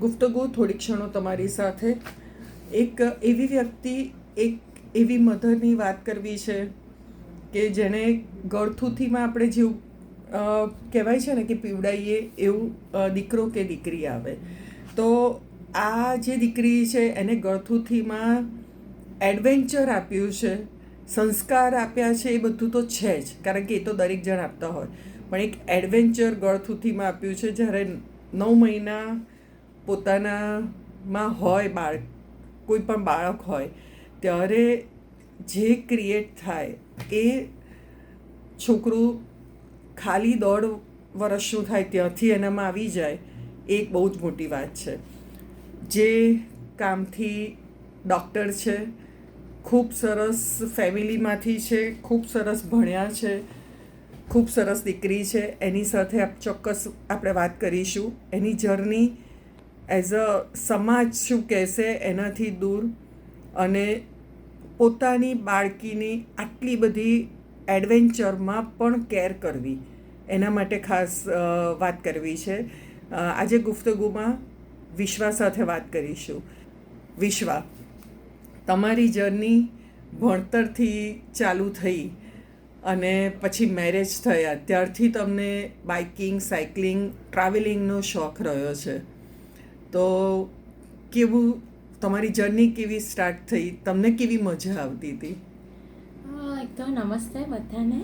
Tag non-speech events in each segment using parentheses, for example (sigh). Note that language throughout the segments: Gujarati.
ગુફ્તગુ થોડી ક્ષણો તમારી સાથે. એક એવી વ્યક્તિ, એક એવી મધરની વાત કરવી છે કે જેણે ગળથુથીમાં આપણે જેવું કહેવાય છે ને કે પીવડાઈએ એવું દીકરો કે દીકરી આવે. તો આ જે દીકરી છે એને ગળથુથીમાં એડવેન્ચર આપ્યું છે, સંસ્કાર આપ્યા છે, એ બધું તો છે જ, કારણ કે એ તો દરેક જણ આપતા હોય. પણ એક એડવેન્ચર ગળથુથીમાં આપ્યું છે જ્યારે નવ મહિના પોતાનામાં હોય બાળક, કોઈ પણ બાળક હોય, ત્યારે જે ક્રિએટ થાય એ છોકરું ખાલી દોઢ વર્ષનું થાય ત્યાંથી એનામાં આવી જાય, એ બહુ જ મોટી વાત છે. જે કામથી ડૉક્ટર છે, ખૂબ સરસ ફેમિલીમાંથી છે, ખૂબ સરસ ભણ્યા છે, ખૂબ સરસ દીકરી છે, એની સાથે ચોક્કસ આપણે વાત કરીશું. એની જર્ની એઝ અ સમાજ શું કહેશે એનાથી દૂર અને પોતાની બાળકીની આટલી બધી એડવેન્ચરમાં પણ કેર કરવી. એના માટે ખાસ વાત કરવી છે. આજે ગુફ્તગુમાં વિશ્વા સાથે વાત કરીશું. વિશ્વા, તમારી જર્ની ભણતરથી ચાલુ થઈ અને પછી મેરેજ થયા. ત્યારથી તમને બાઇકિંગ સાયકલિંગ ટ્રાવેલિંગનો શોખ રહ્યો છે. તો કેવું, તમારી જર્ની કેવી સ્ટાર્ટ થઈ? તમને કેવી મજા આવતી હતી? એક તો નમસ્તે બધાને.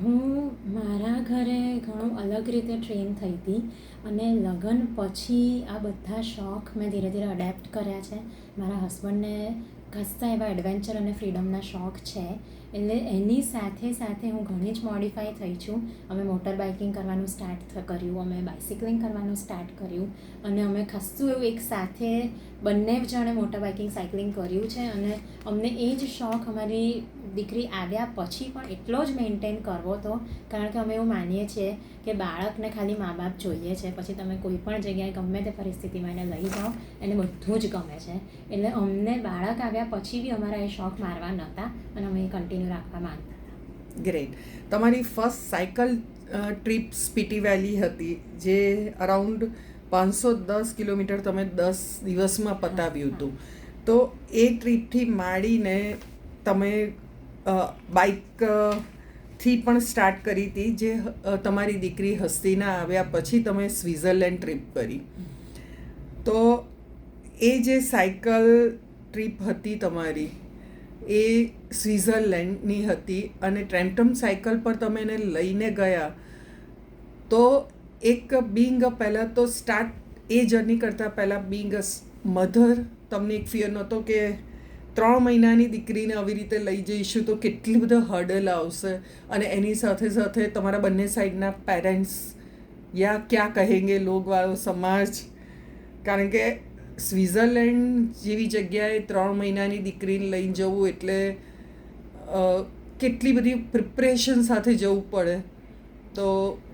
હું મારા ઘરે ઘણું અલગ રીતે ટ્રેન થઈ હતી અને લગ્ન પછી આ બધા શોખ મેં ધીરે ધીરે અડેપ્ટ કર્યા છે. મારા હસબન્ડને ખાસા એવા એડવેન્ચર અને ફ્રીડમના શોખ છે. એટલે એની સાથે સાથે હું ઘણી જ મોડિફાઈ થઈ છું. અમે મોટર બાઇકિંગ કરવાનું સ્ટાર્ટ કર્યું, અમે બાઇસિકલિંગ કરવાનું સ્ટાર્ટ કર્યું. અને અમે ખાસું એવું એક સાથે બંને જણે મોટર બાઇકિંગ સાયકલિંગ કર્યું છે. અને અમને એ જ શોખ અમારી દીકરી આવ્યા પછી પણ એટલો જ મેન્ટેન કરવો તો કારણ કે અમે એવું માનીએ છીએ કે બાળકને ખાલી મા બાપ જોઈએ છે. પછી તમે કોઈ પણ જગ્યાએ ગમે તે પરિસ્થિતિમાં એને લઈ જાઓ એને બધું જ ગમે છે. એટલે અમને બાળક આવ્યા પછી બી અમારા એ શોખ મારવા નહોતા અને અમે એ કન્ટિન્યુ રાખવા માંગતા હતા. ગ્રેટ તમારી first cycle trip Spiti valley હતી જે અરાઉન્ડ પાંચસો દસ કિલોમીટર તમે દસ દિવસમાં પતાવ્યું હતું. તો એ ટ્રીપથી માંડીને તમે બાઇકથી પણ સ્ટાર્ટ કરી હતી જે તમારી દીકરી હસ્તીના આવ્યા પછી તમે સ્વિટ્ઝરલેન્ડ ટ્રીપ કરી. તો એ જે સાયકલ ટ્રીપ હતી તમારી, એ સ્વિટ્ઝરલેન્ડની હતી અને ટ્રેમ્ટમ સાયકલ પર તમે એને લઈને ગયા, તો એક બિંગ પહેલાં તો સ્ટાર્ટ એ જર્ની કરતાં પહેલાં બિંગ મધર તમને એક ફિયર નહોતો કે ત્રણ મહિનાની દીકરીને આવી રીતે લઈ જઈશું તો કેટલી બધા હર્ડલ આવશે અને એની સાથે સાથે તમારા બંને સાઈડના પેરેન્ટ્સ યા ક્યાં કહેંગે લોગવાળો સમાજ? કારણ કે સ્વિટ્ઝરલેન્ડ જેવી જગ્યાએ ત્રણ મહિનાની દીકરીને લઈને જવું એટલે કેટલી બધી પ્રિપરેશન સાથે જવું પડે. તો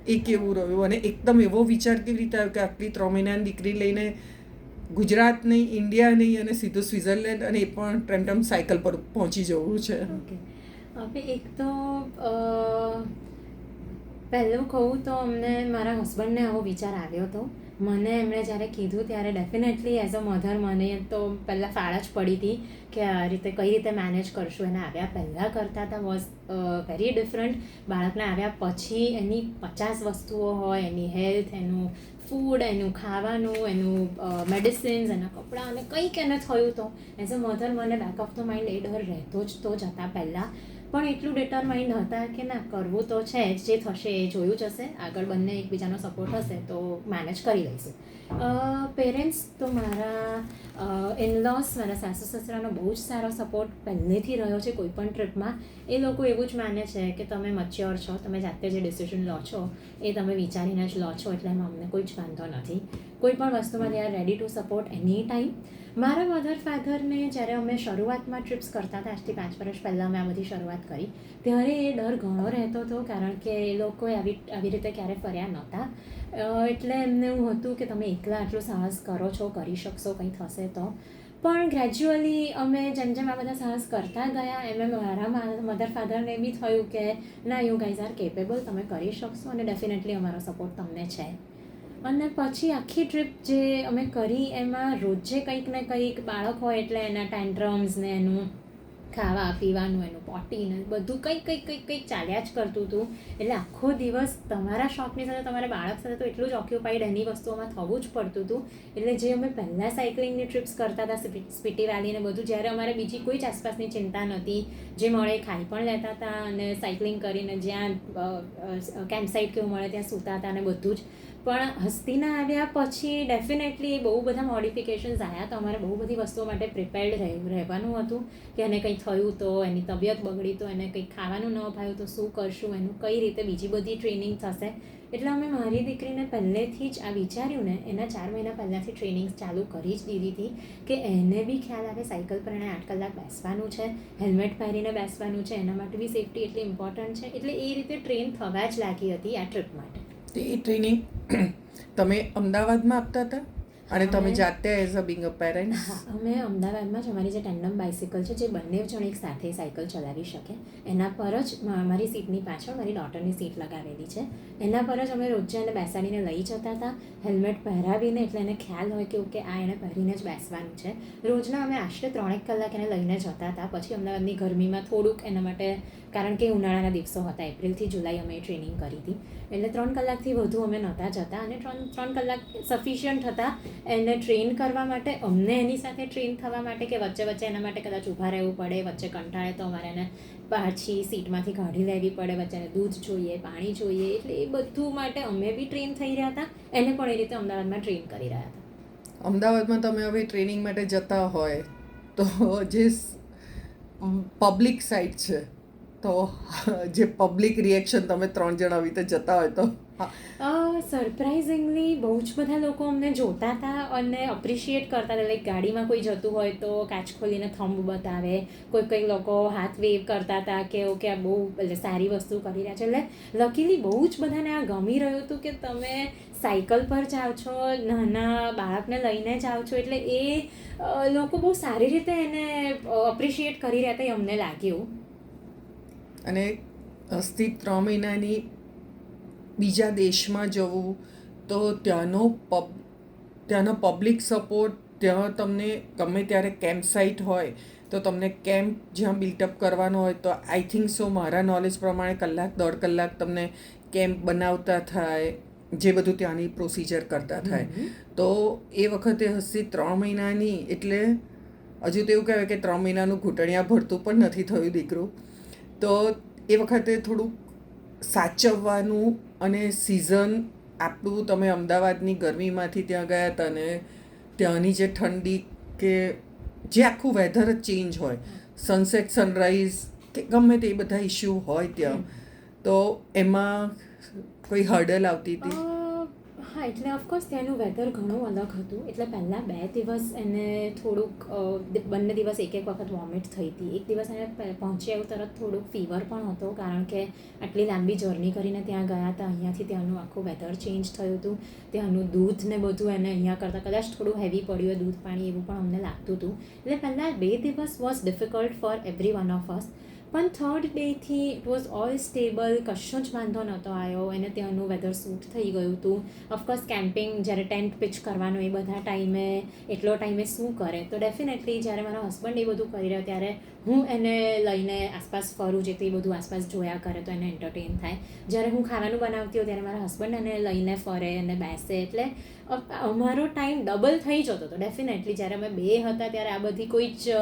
એ કેવું રહ્યું? અને એકદમ એવો વિચાર કેવી રીતે આવ્યો કે આટલી ત્રણ મહિનાની દીકરી લઈને ગુજરાત નહીં, ઇન્ડિયા નહીં અને સીધું સ્વિટ્ઝરલેન્ડ અને એ પણ ટ્રેમટમ સાયકલ પર પહોંચી જવું છે. ઓકે. હવે એક તો પહેલું કહું તો અમને મારા હસબન્ડને આવો વિચાર આવ્યો હતો. મને એમણે જ્યારે કીધું ત્યારે ડેફિનેટલી એઝ અ મધર મને તો પહેલાં ફાળ જ પડી હતી કે આ રીતે કઈ રીતે મેનેજ કરશું. એને આવ્યા પહેલાં કરતાં હતા વોઝ વેરી ડિફરન્ટ બાળકને આવ્યા પછી એની પચાસ વસ્તુઓ હોય, એની હેલ્થ એનું ફૂડ એનું ખાવાનું, એનું મેડિસિન્સ એના કપડાં અને કંઈક એને થયું તો. એઝ અ મધર મને બેક ઓફ ધ માઇન્ડ એ ડર રહેતો જ તો જ હતા પહેલાં. પણ એટલું ડિટરમાઇન્ડ હતા કે ના, કરવું તો છે જ, જે થશે એ જોયું જ હશે. આગળ બંને એકબીજાનો સપોર્ટ હશે તો મેનેજ કરી લઈશું. પેરેન્ટ્સ તો મારા ઇનલોસ મારા સાસુ સસરાનો બહુ જ સારો સપોર્ટ પહેલેથી રહ્યો છે કોઈ પણ ટ્રીપમાં એ લોકો એવું જ માને છે કે તમે મચ્યોર છો, તમે જાતે જે ડિસિઝન લો છો એ તમે વિચારીને જ લો છો, એટલે એમાં અમને કોઈ જ વાંધો નથી. કોઈ પણ વસ્તુમાં they are ready to support any time મારા મધર ફાધરને જ્યારે અમે શરૂઆતમાં ટ્રીપ્સ કરતા હતા, આજથી પાંચ વર્ષ પહેલાં અમે આ બધી શરૂઆત કરી, ત્યારે એ ડર ઘણો રહેતો હતો, કારણ કે એ લોકોએ આવી આવી રીતે ક્યારે ફર્યા નહોતા. એટલે એમને એવું હતું કે તમે એકલા આટલું સાહસ કરો છો, કરી શકશો, કંઈ થશે તો. પણ ગ્રેજ્યુઅલી અમે જેમ જેમ આ બધા સાહસ કરતા ગયા, એમ એમ મારા મધર ફાધરને બી થયું કે ના યુ ગાઈઝ આર કેપેબલ તમે કરી શકશો અને ડેફિનેટલી અમારો સપોર્ટ તમને છે. અને પછી આખી ટ્રીપ જે અમે કરી, એમાં રોજે કંઈક ને કંઈક બાળક હોય એટલે એના ટેન્ટ્રમ્સ ને એનું ખાવા, પીવાનું, એનું પોટીન બધું કંઈક કંઈક કંઈક કંઈક ચાલ્યા જ કરતું હતું. એટલે આખો દિવસ તમારા શોખની સાથે, તમારા બાળક સાથે તો એટલું જ ઓક્યુપાઈડ એની વસ્તુઓમાં થવું જ પડતું હતું. એટલે જે અમે પહેલાં સાયકલિંગની ટ્રીપ્સ કરતા હતા, સ્પી- સ્પીટી વેલી ને બધું, જ્યારે અમારે બીજી કોઈ જ આસપાસની ચિંતા નહોતી. જે મળે ખાઈ પણ લેતા હતા અને સાયકલિંગ કરીને જ્યાં કેમ્પ સાઇટ કેવું મળે ત્યાં સૂતા હતા અને બધું જ. પણ હસ્તીના આવ્યા પછી ડેફિનેટલી બહુ બધા મોડિફિકેશન્સ આવ્યા તો અમારે બહુ બધી વસ્તુઓ માટે પ્રિપેર્ડ રહેવાનું હતું કે એને કંઈ થયું તો, એની તબિયત બગડી તો, એને કંઈક ખાવાનું ન ભાવ્યું તો શું કરશું, એનું કઈ રીતે બીજી બધી ટ્રેનિંગ થશે? એટલે અમે મારી દીકરીને પહેલેથી જ આ વિચાર્યું ને, એના ચાર મહિના પહેલાંથી ટ્રેનિંગ ચાલુ કરી જ દીધી હતી કે એને બી ખ્યાલ આવે સાયકલ પર એણે આઠ કલાક બેસવાનું છે, હેલ્મેટ પહેરીને બેસવાનું છે, એના માટે બી સેફટી એટલી ઇમ્પોર્ટન્ટ છે, એટલે એ રીતે ટ્રેન થવા જ લાગી હતી આ ટ્રીપ માટે. તે એ ટ્રેનિંગ તમે અમદાવાદમાં આપતા હતા? અને તમે જાતે as a being a parent અમે અમદાવાદમાં જ અમારી જે ટેન્ડમ બાઇસિકલ છે જે બંને જણ એક સાથે સાયકલ ચલાવી શકે એના પર જ મારી સીટની પાછળ મારી ડોટરની સીટ લગાવેલી છે. એના પર જ અમે રોજે એને બેસાડીને લઈ જતા હતા હેલ્મેટ પહેરાવીને એટલે એને ખ્યાલ હોય કે ઓકે આ એને પહેરીને જ બેસવાનું છે. રોજના અમે આશરે ત્રણેક કલાક એને લઈને જતા હતા પછી અમદાવાદની ગરમીમાં થોડુંક એના માટે કારણ કે ઉનાળાના દિવસો હતા એપ્રિલથી જુલાઈ અમે ટ્રેનિંગ કરી હતી. એટલે ત્રણ કલાકથી વધુ અમે નહોતા જતા અને ત્રણ ત્રણ કલાક સફિશિયન્ટ હતા એને ટ્રેન કરવા માટે, અમને એની સાથે ટ્રેન થવા માટે કે વચ્ચે વચ્ચે એના માટે કદાચ ઊભા રહેવું પડે, વચ્ચે કંટાળે તો અમારે એને પાછી સીટમાંથી કાઢી લેવી પડે, વચ્ચે દૂધ જોઈએ, પાણી જોઈએ, એટલે એ બધું માટે અમે બી ટ્રેન થઈ રહ્યા હતા. એને પણ એ રીતે અમદાવાદમાં ટ્રેન કરી રહ્યા હતા. અમદાવાદમાં તમે હવે ટ્રેનિંગ માટે જતા હોય તો જે પબ્લિક સાઇટ છે, તો જે પબ્લિક રિએક્શન તમે ત્રણ જણ આવી રીતે જતા હોય તો? સરપ્રાઇઝિંગલી બહુ જ બધા લોકો અમને જોતા હતા અને અપ્રિશિએટ કરતા હતા. લાઈક ગાડીમાં કોઈ જતું હોય તો કાચ ખોલીને થંબ બતાવે. કોઈ કોઈ લોકો હાથ વેવ કરતા હતા કે ઓકે આ બહુ એટલે સારી વસ્તુ કરી રહ્યા છે. એટલે લકીલી બહુ જ બધાને આ ગમી રહ્યું હતું કે તમે સાયકલ પર જાઓ છો, નાના બાળકને લઈને જાઓ છો. એટલે એ લોકો બહુ સારી રીતે એને અપ્રિશિએટ કરી રહ્યા હતા એ અમને લાગ્યું. અને અસ્તિ ત્રણ મહિનાની બીજા દેશમાં જવું તો ત્યાંનો પબ ત્યાંનો પબ્લિક સપોર્ટ ત્યાં તમને ગમે ત્યારે કેમ્પ સાઇટ હોય તો તમને કેમ્પ જ્યાં બિલ્ટઅપ કરવાનો હોય તો આઈ થિંક સો મારા નોલેજ પ્રમાણે કલાક દોઢ કલાક તમને કેમ્પ બનાવતા થાય જે બધું ત્યાંની પ્રોસિજર કરતા થાય. તો એ વખતે હસી ત્રણ મહિનાની એટલે હજુ તો એવું કહેવાય કે ત્રણ મહિનાનું ઘૂંટણિયા ભરતું પણ નથી થયું દીકરું. તો એ વખતે થોડુંક સાચવવાનું અને સિઝન આપણું તમે અમદાવાદની ગરમીમાંથી ત્યાં ગયા હતા ને ત્યાંની જે ઠંડી કે જે આખું વેધર જ ચેન્જ હોય સનસેટ સનરાઈઝ કે ગમે તે બધા ઇશ્યુ હોય ત્યાં. તો એમાં કોઈ હર્ડલ આવતી હતી? હા, એટલે ઓફકોર્સ ત્યાંનું વેધર ઘણું અલગ હતું. એટલે પહેલાં બે દિવસ એને થોડુંક બંને દિવસ એક એક વખત વોમિટ થઈ હતી. એક દિવસ એને પહોંચી એવું તરત થોડુંક ફીવર પણ હતો, કારણ કે આટલી લાંબી જર્ની કરીને ત્યાં ગયા હતા. અહીંયાથી ત્યાંનું આખું વેધર ચેન્જ થયું હતું. ત્યાંનું દૂધ ને બધું એને અહીંયા કરતાં કદાચ થોડું હેવી પડ્યું દૂધ પાણી એવું પણ અમને લાગતું હતું. એટલે પહેલાં બે દિવસ was difficult for every one of us પણ થર્ડ ડેથી ઇટ વોઝ ઓલ સ્ટેબલ કશો જ વાંધો નહોતો આવ્યો. એને ત્યાંનું વેધર સૂટ થઈ ગયું હતું. ઓફકોર્સ કેમ્પિંગ જ્યારે ટેન્ટ પિચ કરવાનો એ બધા ટાઈમે, એટલો ટાઈમે શું કરે? તો ડેફિનેટલી જ્યારે મારા હસબન્ડ એ બધું કરી રહ્યો, ત્યારે હું એને લઈને આસપાસ ફરું જેથી બધું આસપાસ જોયા કરે તો એને એન્ટરટેન થાય. જ્યારે હું ખાવાનું બનાવતી હોઉં ત્યારે મારા હસબન્ડ એને લઈને ફરે અને બેસે. એટલે અમારો ટાઈમ ડબલ થઈ જતો હતો ડેફિનેટલી જ્યારે અમે બે હતા ત્યારે આ બધી કોઈ જ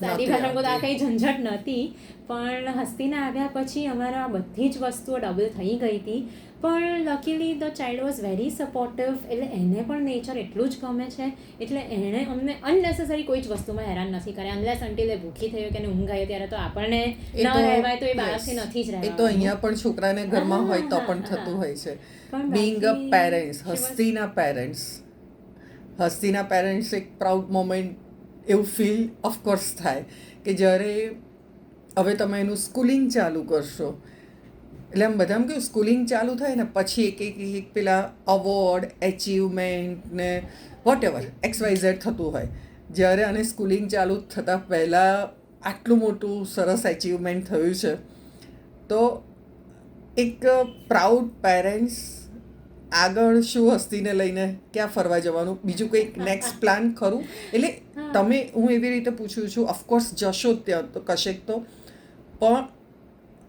સાદી ભાષામાં તો આ કંઈ ઝંઝટ નહોતી પણ હસ્તીના આવ્યા પછી અમારા બધી જ વસ્તુઓ ડબલ થઈ ગઈ હતી. પણ luckily the child was very supportive એટલે એને પણ નેચર એટલું જ ગમે છે એટલે એણે અમને અનનેસેસરી કોઈ જ વસ્તુમાં હેરાન નથી કર્યા. અનલેસ અંટીલ એ ભૂખી થયો કે ઊંઘ આવી ત્યારે તો આપણને ન રહેવાય તો એ. બાળકથી નથી જ એ તો અહીંયા પણ છોકરાને ઘરમાં હોય તો પણ થતું હોય છે. બિંગ અ પેરેન્ટ્સ હસ્તીના પેરેન્ટ્સ હસ્તીના પેરેન્ટ્સ એક પ્રાઉડ મોમેન્ટ એવું ફીલ ઓફકોર્સ થાય કે જ્યારે હવે તમે એનું સ્કૂલિંગ ચાલુ કરશો. એટલે આમ બધા એમ કેવું સ્કૂલિંગ ચાલુ થાય ને પછી એક એક એક પેલા અવોર્ડ એચિવમેન્ટ ને whatever X Y Z થતું હોય. જ્યારે આને સ્કૂલિંગ ચાલુ થતાં પહેલાં આટલું મોટું સરસ એચિવમેન્ટ થયું છે. તો એક પ્રાઉડ પેરેન્ટ્સ આગળ શું હસ્તીને લઈને ક્યાં ફરવા જવાનું? બીજું કંઈક (laughs) નેક્સ્ટ પ્લાન ખરું? એટલે તમે હું એવી રીતે પૂછું છું ઓફકોર્સ જશો ત્યાં તો કશેક તો. પણ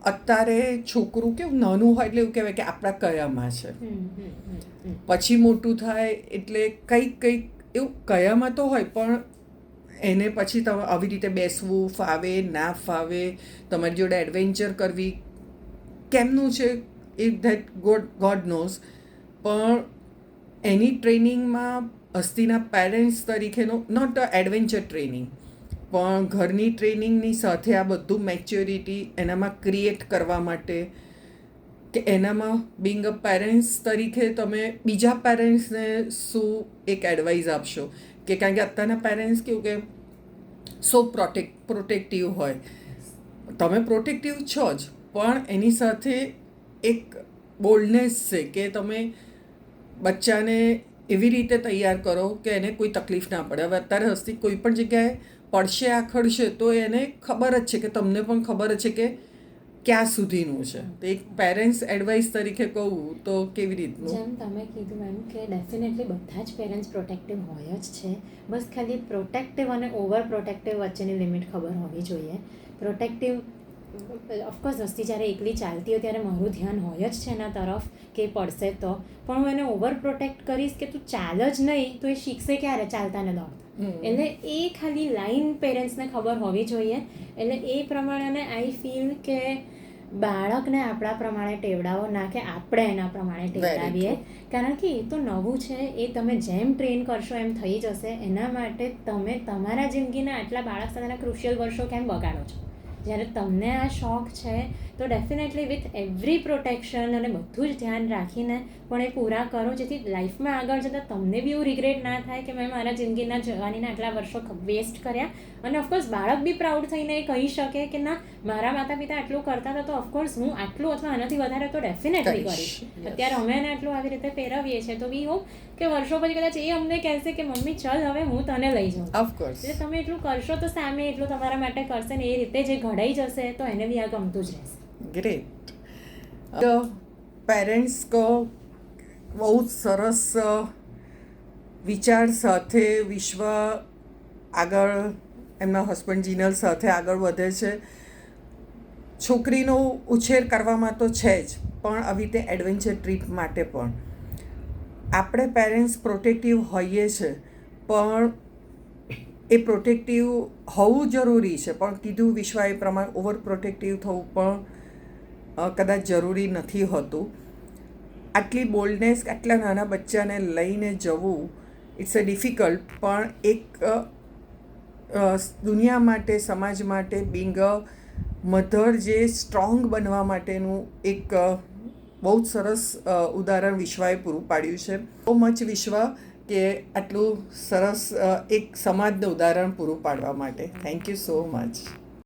અત્યારે છોકરું કેવું નાનું હોય એટલે એવું કહેવાય કે આપણા કયામાં છે. પછી મોટું થાય એટલે કંઈક કંઈક એવું કયામાં તો હોય પણ એને પછી તમે આવી રીતે બેસવું ફાવે ના ફાવે તમારી જોડે એડવેન્ચર કરવી કેમનું છે? એ ધેટ ગોડ ગોડ નોઝ પણ એની ટ્રેનિંગમાં હસ્તીના પેરેન્ટ્સ તરીકેનો નોટ અ એડવેન્ચર ટ્રેનિંગ પણ ઘરની ટ્રેનિંગની સાથે આ બધું મેચ્યોરિટી એનામાં ક્રિએટ કરવા માટે કે એનામાં બિંગ અ પેરેન્ટ્સ તરીકે તમે બીજા પેરેન્ટ્સને શું એક એડવાઇસ આપશો? કે કારણ કે અત્યારના પેરેન્ટ્સ કેવું કે સો પ્રોટેક પ્રોટેક્ટિવ હોય. તમે પ્રોટેક્ટિવ છો જ, પણ એની સાથે એક બોલ્ડનેસ છે કે તમે બચ્ચાને એવી રીતે તૈયાર કરો કે એને કોઈ તકલીફ ના પડે. હવે અત્યારે હસ્તી કોઈ પણ જગ્યાએ પડશે, આખડશે, તો એને ખબર જ છે કે તમને પણ ખબર જ છે કે ક્યાં સુધીનું છે. તો એક પેરેન્ટ્સ એડવાઇસ તરીકે કહું તો કેવી રીતનું? જેમ તમે કીધું એમ કે ડેફિનેટલી બધા જ પેરેન્ટ્સ પ્રોટેક્ટિવ હોય જ છે. બસ ખાલી પ્રોટેક્ટિવ અને ઓવર પ્રોટેક્ટિવ વચ્ચેની લિમિટ ખબર હોવી જોઈએ. પ્રોટેક્ટિવ ઓફકોર્સ હસ્તી જ્યારે એકલી ચાલતી હોય ત્યારે મારું ધ્યાન હોય જ છે એના તરફ કે પડશે તો. પણ હું એને ઓવર પ્રોટેક્ટ કરીશ કે તું ચાલ જ નહીં તો એ શીખશે ક્યારે ચાલતા ને દોડતા. એટલે એ ખાલી લાઈન પેરેન્ટ્સને ખબર હોવી જોઈએ. એટલે એ પ્રમાણે આઈ ફીલ કે બાળકને આપણા પ્રમાણે ટેવડાવો ના કે આપણે એના પ્રમાણે ટેવડાવીએ. કારણ કે એ તો નવું છે એ તમે જેમ ટ્રેન કરશો એમ થઈ જશે. એના માટે તમે તમારા જિંદગીના આટલા બાળક સાથેના ક્રુશિયલ વર્ષો કેમ બગાડો છો? જ્યારે તમને આ શોખ છે તો ડેફિનેટલી વિથ એવરી પ્રોટેક્શન અને બધું જ ધ્યાન રાખીને પણ એ પૂરા કરો જેથી લાઈફમાં આગળ જતાં તમને બી એવું રિગ્રેટ ના થાય કે મેં મારા જિંદગીના જવાનીના આટલા વર્ષો વેસ્ટ કર્યા. અને ઓફકોર્સ બાળક બી પ્રાઉડ થઈને એ કહી શકે કે ના મારા માતા પિતા આટલું કરતા હતા તો ઓફકોર્સ હું આટલું અથવા આનાથી વધારે તો ડેફિનેટલી કરીશ. અત્યારે અમે એને આટલું આવી રીતે પહેરવીએ છીએ તો વી હોપ કે વર્ષો પછી કદાચ એ અમને કહેશે કે મમ્મી ચલ હવે હું તને લઈ જાઉં. ઓફકોર્સ એટલે તમે એટલું કરશો તો સામે એટલું તમારા માટે કરશે ને એ રીતે જે ઘડાઈ જશે તો એને બી આ ગમતું જ રહેશે. ગ્રેટ પેરેન્ટ્સ કો બહુ જ સરસ વિચાર સાથે વિશ્વ આગળ, એમના હસબન્ડ જીનલ સાથે આગળ વધે છે. છોકરીનો ઉછેર કરવામાં તો છે જ, પણ આવી રીતે એડવેન્ચર ટ્રીપ માટે પણ. આપણે પેરેન્ટ્સ પ્રોટેક્ટિવ હોઈએ છે, પણ એ પ્રોટેક્ટિવ હોવું જરૂરી છે. પણ કીધું વિશ્વ એ પ્રમાણે ઓવર પ્રોટેક્ટિવ થવું પણ કદાચ જરૂરી નથી હોતું. આટલી બોલ્ડનેસ આટલા નાના બચ્ચાને લઈને જવું ઇટ્સ અ ડિફિકલ્ટ પણ એક દુનિયા માટે, સમાજ માટે બિંગ અ મધર જે સ્ટ્રોંગ બનવા માટેનું એક બહુ જ સરસ ઉદાહરણ વિશ્વાએ પૂરું પાડ્યું છે. બહુ મચ વિશ્વ કે આટલું સરસ એક સમાજનું ઉદાહરણ પૂરું પાડવા માટે. Thank you so much